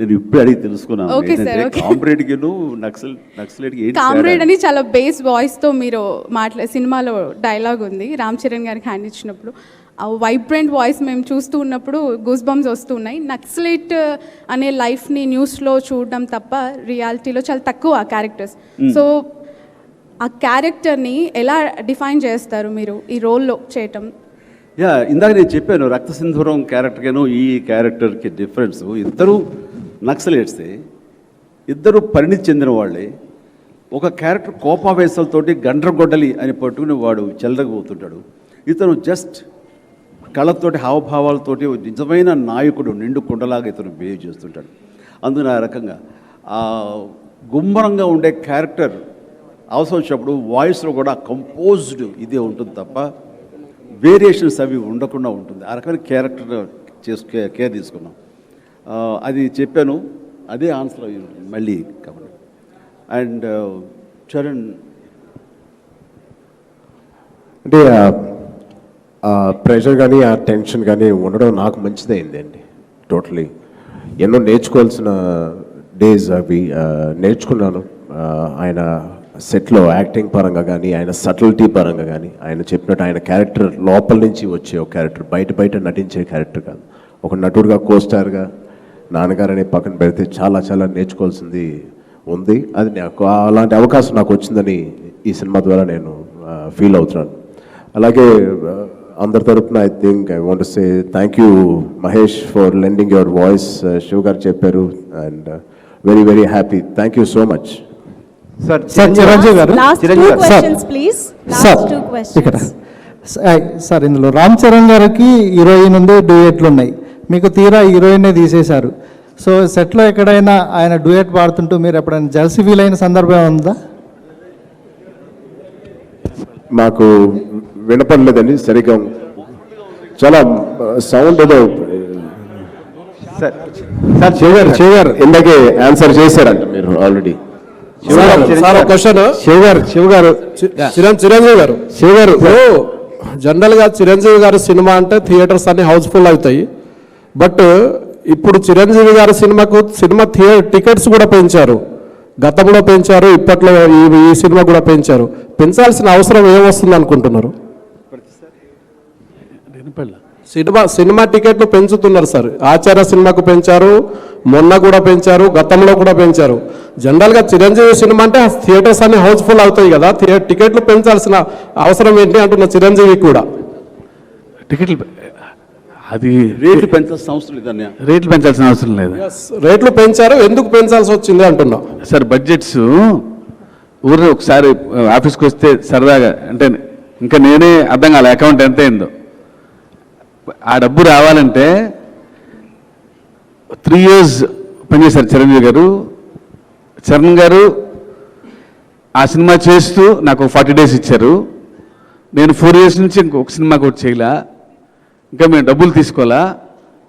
నేను ఇప్పుడే అడిగి తెలుసుకున్నాను. ఏంటంటే okay. కామ్రేడ్కి నక్సల్ ఏంటి కామ్రేడ్? అని చాలా బేస్ వాయిస్తో మీరు మాట్లా సినిమాలో డైలాగ్ ఉంది. రామ్ చరణ్ గారికి హ్యాండ్ ఇచ్చినప్పుడు. ఆ వైబ్రెంట్ వాయిస్ మేము చూస్తూ ఉన్నప్పుడు గూస్ బంప్స్ వస్తున్నాయి. నక్సలైట్ అనే లైఫ్ని న్యూస్లో చూడడం తప్ప రియాలిటీలో చాలా తక్కువ ఆ క్యారెక్టర్స్. సో ఆ క్యారెక్టర్ని ఎలా డిఫైన్ చేస్తారు మీరు ఈ రోల్లో చేయటం? యా ఇందాక నేను చెప్పాను రక్త సింధూరం క్యారెక్టర్గాను ఈ క్యారెక్టర్కి డిఫరెన్స్. ఇద్దరు నక్సలేట్సే ఇద్దరు పరిణితి చెందిన వాళ్ళే. ఒక క్యారెక్టర్ కోపావేశాలతోటి గండ్రగొడ్డలి అని పట్టుకుని వాడు చెల్లరకపోతుంటాడు ఇతను జస్ట్ కళ్ళతోటి హావభావాలతోటి నిజమైన నాయకుడు నిండు కుండలాగా ఇతను బిహేవ్ చేస్తుంటాడు. అందున ఆ రకంగా ఆ గుమ్మరంగా ఉండే క్యారెక్టర్ అవసరం వచ్చినప్పుడు వాయిస్లో కూడా కంపోజ్డ్ ఇదే ఉంటుంది తప్ప వేరియేషన్స్ అవి ఉండకుండా ఉంటుంది. ఆ రకమైన క్యారెక్టర్ చేసు కేర్ తీసుకున్నాం. అది చెప్పాను. అదే ఆన్సర్ అయ్యి మళ్ళీ కాబట్టి అండ్ uh, చరణ్ అంటే ప్రెషర్ కానీ ఆ టెన్షన్ కానీ ఉండడం నాకు మంచిదైంది అండి టోటలీ ఎన్నో నేర్చుకోవాల్సిన డేస్ అవి నేర్చుకున్నాను. ఆయన సెట్లో యాక్టింగ్ పరంగా కానీ ఆయన సటిల్టీ పరంగా కానీ ఆయన చెప్పినట్టు ఆయన క్యారెక్టర్ లోపల నుంచి వచ్చే ఒక క్యారెక్టర్ బయట బయట నటించే క్యారెక్టర్ కాదు. ఒక నటుడుగా కోస్టార్గా నాన్నగారు అనే పక్కన పెడితే చాలా చాలా నేర్చుకోవాల్సింది ఉంది. అది నాకు అలాంటి అవకాశం నాకు వచ్చిందని ఈ సినిమా ద్వారా నేను ఫీల్ అవుతున్నాను. అలాగే అందరి తరపున I think I want say thank you Mahesh for lending your voice. Shiv గారు చెప్పారు and very very happy. Thank you so much. Sir sir Chiranjeevi గారు. సార్ ఇక్కడ. సార్ ఇందులో రామ్ చరణ్ గారికి హీరోయిన్ ఉంది డ్యూయెట్లు ఉన్నాయి. మీకు తీరా హీరోయిన్ తీసేశారు. సో సెట్లో ఎక్కడైనా ఆయన డ్యూయెట్ పాడుతుంటూ మీరు ఎప్పుడైనా జల్సీ ఫీల్ అయిన సందర్భం ఉందా? మాకు వినపడలేదండి సరిగ్గా చాలా సౌండ్ ఏదో సార్ సార్ శివ్ గారు శివ్ గారు ఇందాకే ఆన్సర్ చేశారంట మీరు ఆల్రెడీ. క్వశ్చన్. శివ్ గారు శివ్ గారు చిరం చిరంజీవి గారు. శివ్ గారు జనరల్గా చిరంజీవి గారి సినిమా అంటే థియేటర్స్ అన్ని హౌస్ఫుల్ అవుతాయి. బట్ ఇప్పుడు చిరంజీవి గారి సినిమాకు సినిమా థియే టికెట్స్ కూడా పెంచారు. గతంలో పెంచారు ఇప్పట్లో ఈ ఈ సినిమా కూడా పెంచారు. పెంచాల్సిన అవసరం ఏమొస్తుంది అనుకుంటున్నారు? సినిమా సినిమా టికెట్లు పెంచుతున్నారు సార్. ఆచార్య సినిమాకు పెంచారు మొన్న కూడా పెంచారు గతంలో కూడా పెంచారు. జనరల్గా చిరంజీవి సినిమా అంటే థియేటర్స్ అన్ని హౌస్ఫుల్ అవుతాయి కదా టికెట్లు పెంచాల్సిన అవసరం ఏంటి అంటున్న చిరంజీవి కూడా. టికెట్లు అది రేట్లు పెంచాల్సిన అవసరం లేదన్నయ్య రేట్లు పెంచాల్సిన అవసరం లేదు. రేట్లు పెంచారు ఎందుకు పెంచాల్సి వచ్చింది అంటున్నా. సార్ బడ్జెట్స్ ఊరు ఒకసారి ఆఫీస్కి వస్తే సరదాగా అంటే ఇంకా నేనే అర్థం కాలే అకౌంట్ ఎంత అయిందో. ఆ డబ్బు రావాలంటే త్రీ ఇయర్స్ పనిచేశారు చిరంజీవి గారు. చరణ్ గారు ఆ సినిమా చేస్తూ నాకు ఫార్టీ డేస్ ఇచ్చారు. నేను ఫోర్ ఇయర్స్ నుంచి ఇంకొక సినిమా కూడా చేయలే. ఇంకా మేము డబ్బులు తీసుకోవాలా?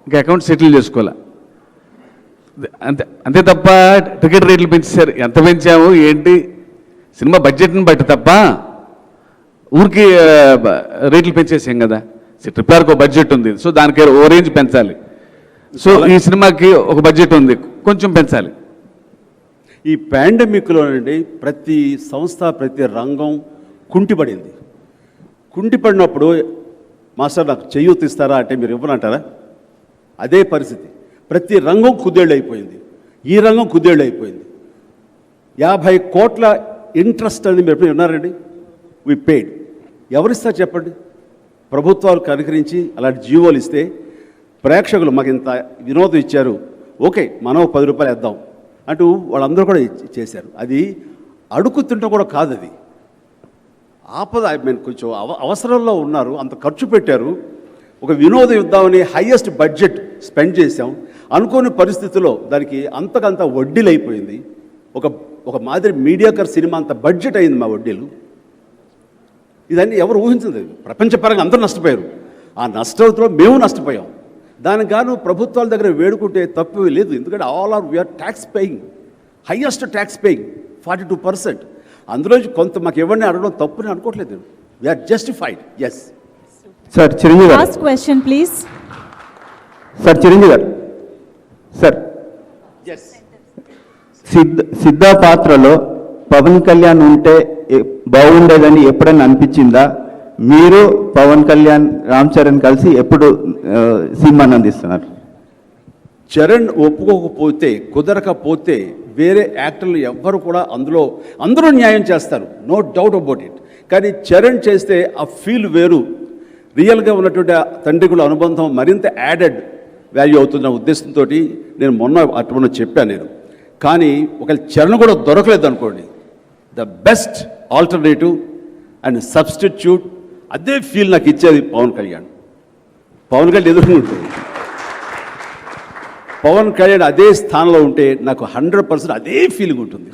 ఇంకా అకౌంట్ సెటిల్ చేసుకోవాలా? అంతే అంతే తప్ప టికెట్ రేట్లు పెంచేశారు. ఎంత పెంచాము ఏంటి? సినిమా బడ్జెట్ని బట్టి తప్ప ఊరికి రేట్లు పెంచేసాం కదా? ట్రిపుల్ ఆర్కి ఒక బడ్జెట్ ఉంది. సో దానికి ఓ రేంజ్ పెంచాలి. సో ఈ సినిమాకి ఒక బడ్జెట్ ఉంది. కొంచెం పెంచాలి. ఈ పాండమిక్లోనండి ప్రతి సంస్థ ప్రతి రంగం కుంటిపడింది. కుంటిపడినప్పుడు మాస్టర్ నాకు చేయూతిస్తారా ఇస్తారా అంటే మీరు ఇవ్వనంటారా? అదే పరిస్థితి. ప్రతి రంగం కుదేళ్ళు అయిపోయింది ఈ రంగం కుదేళ్ళు అయిపోయింది యాభై కోట్ల ఇంట్రెస్ట్ అని మీరు ఎప్పుడు విన్నారండి? వి పెయిడ్ ఎవరిస్తారు చెప్పండి? ప్రభుత్వాలు కనుకరించి అలాంటి జీవోలు ఇస్తే ప్రేక్షకులు మాకు ఇంత వినోదం ఇచ్చారు. ఓకే మనం పది రూపాయలు వేద్దాం అంటూ వాళ్ళందరూ కూడా చేశారు. అది అడుగు కూడా కాదు అది ఆపద ఐ మీన్ కొంచెం అవ అవసరంలో ఉన్నారు అంత ఖర్చు పెట్టారు. ఒక వినోద ఇద్దామని హయ్యెస్ట్ బడ్జెట్ స్పెండ్ చేశాం. అనుకోని పరిస్థితుల్లో దానికి అంతకంత వడ్డీలు అయిపోయింది. ఒక ఒక మాదిరి మీడియాకర్ సినిమా అంత బడ్జెట్ అయింది మా వడ్డీలు. ఇదన్నీ ఎవరు ఊహించలేదు. ప్రపంచపరంగా అందరూ నష్టపోయారు. ఆ నష్టంతో మేము నష్టపోయాం. దానికి గాను ప్రభుత్వాల దగ్గర వేడుకుంటే తప్పు లేదు. ఎందుకంటే all are we're tax paying highest tax paying forty two percent అందులో కొంత మాకు ఎవరిని అడగడం తప్పుని అనుకోవట్లేదు we're justified yes sir Chiranjeevi గారు. Last question, please. Sir Chiranjeevi గారు. సార్. సిద్ధ సిద్ధ పాత్రలో పవన్ కళ్యాణ్ ఉంటే బాగుండేదని ఎప్పుడైనా అనిపించిందా? మీరు పవన్ కళ్యాణ్ రామ్ చరణ్ కలిసి ఎప్పుడు సినిమాని అందిస్తున్నారు? చరణ్ ఒప్పుకోకపోతే కుదరకపోతే వేరే యాక్టర్లు ఎవ్వరు కూడా అందులో అందరూ న్యాయం చేస్తారు. నో డౌట్ అబౌట్ ఇట్ కానీ చరణ్ చేస్తే ఆ ఫీల్ వేరు. రియల్గా ఉన్నటువంటి తండ్రికుల అనుబంధం మరింత యాడెడ్ వాల్యూ అవుతున్న ఉద్దేశంతో నేను మొన్న అటువంటి చెప్పాను నేను. కానీ ఒకవేళ చరణ్ కూడా దొరకలేదు అనుకోండి. The best alternative and substitute అదే ఫీల్ నాకు ఇచ్చేది పవన్ కళ్యాణ్. పవన్ కళ్యాణ్ ఎదుర్కొంటుంది పవన్ కళ్యాణ్ అదే స్థానంలో ఉంటే నాకు హండ్రెడ్ పర్సెంట్ అదే ఫీలింగ్ ఉంటుంది.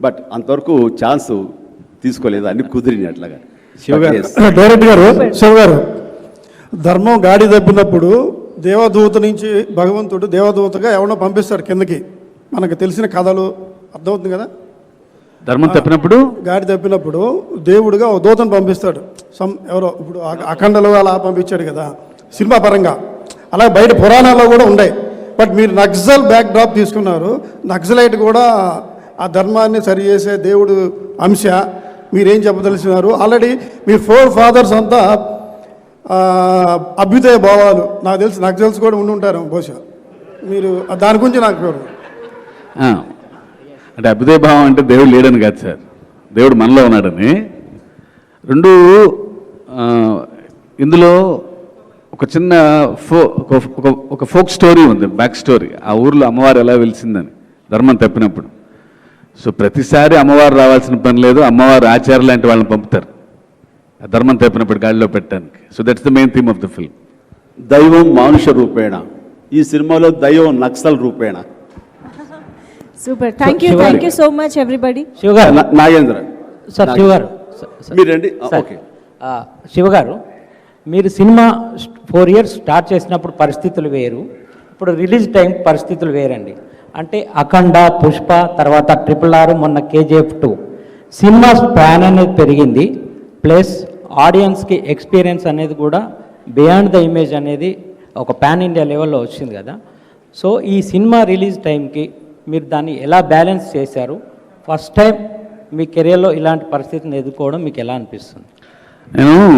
బట్ అంతవరకు ఛాన్స్ తీసుకోలేదు అన్ని కుదిరినట్లుగా శివ గారు But yes. డైరెక్ట్ గారు శివ గారు ధర్మం గాడి తప్పినప్పుడు దేవదూత నుంచి భగవంతుడు దేవదూతగా ఎవరినో పంపిస్తాడు కిందకి. మనకు తెలిసిన కథలు అర్థమవుతుంది కదా? ధర్మం తప్పినప్పుడు? గాడి తప్పినప్పుడు దేవుడుగా ఒక దూతను పంపిస్తాడు. సమ్ ఎవరో ఇప్పుడు అఖండలో అలా పంపించాడు కదా సినిమా పరంగా. అలాగే బయట పురాణాల్లో కూడా ఉన్నాయి బట్ మీరు నక్సల్ బ్యాక్ డ్రాప్ తీసుకున్నారు నక్సలైట్ కూడా ఆ ధర్మాన్ని సరిచేసే దేవుడు అంశ. మీరేం చెప్పదలిచినారు? ఆల్రెడీ మీ ఫోర్ ఫాదర్స్ అంతా అభ్యుదయ భావాలు. నాకు తెలిసి నక్సల్స్ కూడా ఉండి ఉంటారు బహుశా. మీరు దాని గురించి నాకు అంటే అభ్యుదయ భావం అంటే దేవుడు లేడని కాదు సార్. దేవుడు మనలో ఉన్నాడని. రెండు ఇందులో ఒక చిన్న ఫో ఒక- ఫోక్ స్టోరీ ఉంది బ్యాక్ స్టోరీ. ఆ ఊర్లో అమ్మవారు ఎలా వెలిసిందని ధర్మం తప్పినప్పుడు. సో ప్రతిసారి అమ్మవారు రావాల్సిన పని లేదు అమ్మవారు ఆచార్య లాంటి వాళ్ళని పంపుతారు. ఆ ధర్మం తప్పినప్పుడు గాడిలో పెట్టడానికి. So that's the main theme of the film దైవం మానుష రూపేణ. ఈ సినిమాలో దైవం నక్సల్ రూపేణ. Super thank you. Thank you so much everybody Nagendra. Sir Shiva గారు స- స- మీరండి ఓకే. ఆ, శివ గారు మీరు సినిమా ఫోర్ ఇయర్స్ స్టార్ట్ చేసినప్పుడు పరిస్థితులు వేరు ఇప్పుడు రిలీజ్ టైం పరిస్థితులు వేరండి. అంటే అఖండ పుష్ప తర్వాత ట్రిపుల్ ఆర్ మొన్న కేజీఎఫ్ టూ సినిమా స్పాన్ అనేది పెరిగింది ప్లస్ ఆడియన్స్కి ఎక్స్పీరియన్స్ అనేది కూడా బియాండ్ ద ఇమేజ్ అనేది ఒక పాన్ ఇండియా లెవెల్లో వచ్చింది కదా. సో ఈ సినిమా రిలీజ్ టైంకి మీరు దాన్ని ఎలా బ్యాలెన్స్ చేశారు? ఫస్ట్ టైం మీ కెరియర్లో ఇలాంటి పరిస్థితిని ఎదుర్కోవడం మీకు ఎలా అనిపిస్తుంది? నేను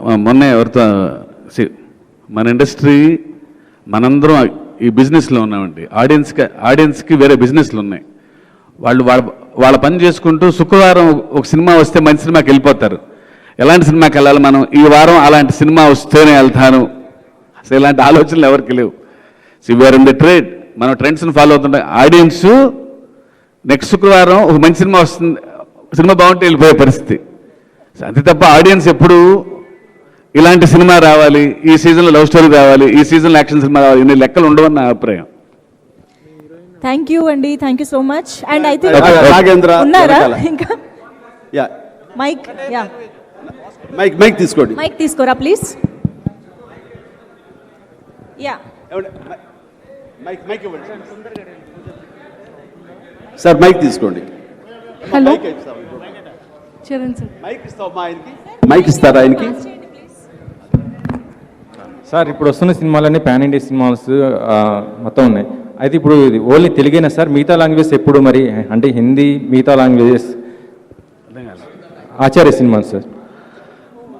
మొన్న ఎవరితో సి- మన ఇండస్ట్రీ మనందరం ఈ బిజినెస్లో ఉన్నామండి. ఆడియన్స్కి ఆడియన్స్కి వేరే బిజినెస్లు ఉన్నాయి. వాళ్ళు వాళ్ళ వాళ్ళ పని చేసుకుంటూ శుక్రవారం ఒక సినిమా వస్తే మంచి సినిమాకి వెళ్ళిపోతారు. ఎలాంటి సినిమాకి వెళ్ళాలి మనం? ఈ వారం అలాంటి సినిమా వస్తేనే వెళ్తాను. అసలు ఇలాంటి ఆలోచనలు ఎవరికి లేవు. C VR in the trade మనం ట్రెండ్స్ని ఫాలో అవుతుంటాం ఆడియన్స్ నెక్స్ట్ శుక్రవారం ఒక మంచి సినిమా వస్తుంది సినిమా బాగుంటే వెళ్ళిపోయే పరిస్థితి. అంతే తప్ప ఆడియన్స్ ఎప్పుడు ఇలాంటి సినిమా రావాలి ఈ సీజన్లో లవ్ స్టోరీ రావాలి ఈ సీజన్లో యాక్షన్ సినిమా రావాలి ఇన్ని లెక్కలు ఉండవని నా అభిప్రాయం. థ్యాంక్ యూ అండి thank you so much and I think Nagendra ఉన్నారా. ఇంకా? Yeah. Mike yeah mike mike తీసుకోండి. మైక్ తీసుకోరా ప్లీజ్ యా మైక్ మైక్ ఇవ్వండి. సార్ మైక్ తీసుకోండి. హలో? చరణ్ సార్ మైక్ ఇస్తావా మా ఆయనకి? మైక్ ఇస్తారా ఆయనకి? సార్ ఇప్పుడు వస్తున్న సినిమాలన్నీ పాన్ ఇండియా సినిమాస్ మొత్తం ఉన్నాయి. అయితే ఇప్పుడు ఇది ఓన్లీ తెలుగేనా సార్? మిగతా లాంగ్వేజెస్ ఎప్పుడు మరి? అంటే హిందీ మిగతా లాంగ్వేజెస్? ఆచార్య సినిమాలు సార్.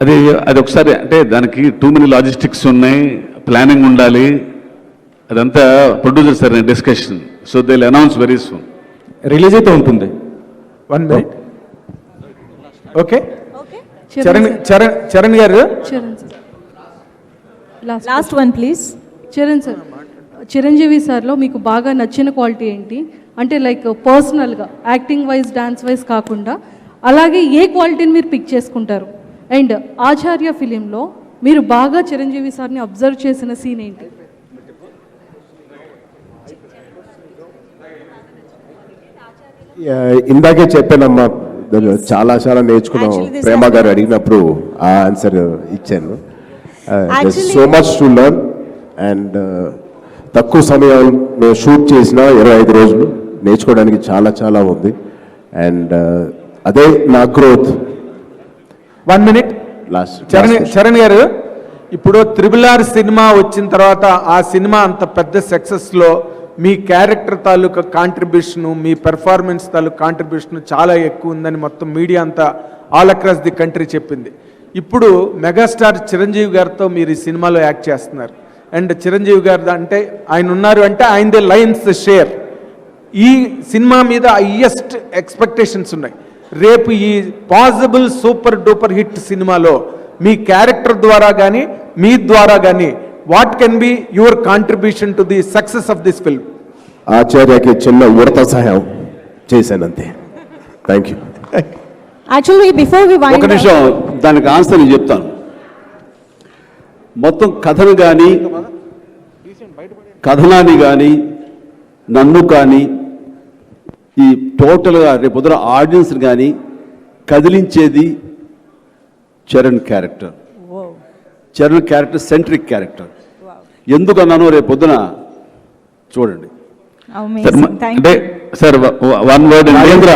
అది అది ఒకసారి అంటే దానికి టూ మెనీ లాజిస్టిక్స్ ఉన్నాయి ప్లానింగ్ ఉండాలి. అదంతా producer sir discussion so they announce very soon release అయితే ఉంటుంది. One minute okay okay Charan Charan Charan గారు? Last last one please Charan sir Chiranjeevi సార్లో మీకు బాగా నచ్చిన క్వాలిటీ ఏంటి? అంటే లైక్ పర్సనల్గా యాక్టింగ్ వైజ్ డాన్స్ వైజ్ కాకుండా అలాగే ఏ క్వాలిటీని మీరు పిక్ చేసుకుంటారు? అండ్ ఆచార్య ఫిలింలో మీరు బాగా చిరంజీవి సార్ని అబ్జర్వ్ చేసిన సీన్ ఏంటి? ఇందాకే చెప్పానమ్మా చాలా చాలా నేర్చుకున్నాం. ప్రేమ గారు అడిగినప్పుడు ఆ ఆన్సర్ ఇచ్చాను. So much to learn and తక్కువ సమయం మేము షూట్ చేసిన ఇరవై ఐదు రోజులు నేర్చుకోవడానికి చాలా చాలా ఉంది. అండ్ అదే నా growth one minute last Charan Charan గారు ఇప్పుడు త్రిబుల్ ఆర్ సినిమా వచ్చిన తర్వాత ఆ సినిమా అంత పెద్ద సక్సెస్లో మీ క్యారెక్టర్ తాలూకా కాంట్రిబ్యూషను మీ పెర్ఫార్మెన్స్ తాలూకా కాంట్రిబ్యూషన్ చాలా ఎక్కువ ఉందని మొత్తం మీడియా అంతా ఆల్ అక్రాస్ ది కంట్రీ చెప్పింది. ఇప్పుడు మెగాస్టార్ చిరంజీవి గారితో మీరు ఈ సినిమాలో యాక్ట్ చేస్తున్నారు. అండ్ చిరంజీవి గారు అంటే ఆయన ఉన్నారు అంటే ఆయనదే లైన్స్ షేర్. ఈ సినిమా మీద హయ్యెస్ట్ ఎక్స్పెక్టేషన్స్ ఉన్నాయి. రేపు ఈ పాసిబుల్ సూపర్ డూపర్ హిట్ సినిమాలో మీ క్యారెక్టర్ ద్వారా కానీ మీ ద్వారా కానీ what can be your contribution to the success of this film? ఆచార్యకి చిన్న ఉడత సహాయం చేశానంతే. Thank you before we wind ఒక నిమిషం. దానికి ఆన్సర్ నేను చెప్తాను. మొత్తం కథను కానీ కథనాన్ని కానీ నన్ను కానీ ఈ టోటల్గా రేపు పొద్దున ఆడియన్స్ కానీ కదిలించేది Charan character. Charan character centric character. ఎందుకన్నానో రేపు పొద్దున చూడండి. అంటే. Sir one word Nagendra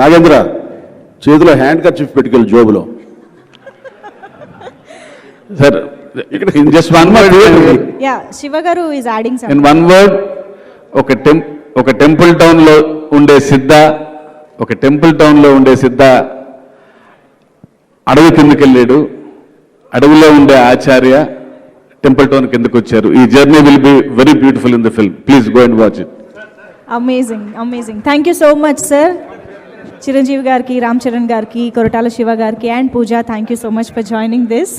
Nagendra చేతిలో హ్యాండ్ కర్చీఫ్ పెట్టుకెళ్ళి జోబులో. సార్ ఇక్కడ just one word శివగారు is adding sir one word ఒక ఒక టెంపుల్ టౌన్లో ఉండే సిద్ధ ఒక టెంపుల్ టౌన్లో ఉండే సిద్ధ అడవి కిందకి వెళ్ళాడు. అడవిలో ఉండే ఆచార్య టెంపుల్ టౌన్ కిందకు వచ్చారు. ఈ journey will be very beautiful in the film please go and watch it. Amazing amazing thank you so much sir Chiranjeevi గారికి రామ్ చరణ్ గారికి కొరటాల శివ గారికి and Pooja thank you so much for joining this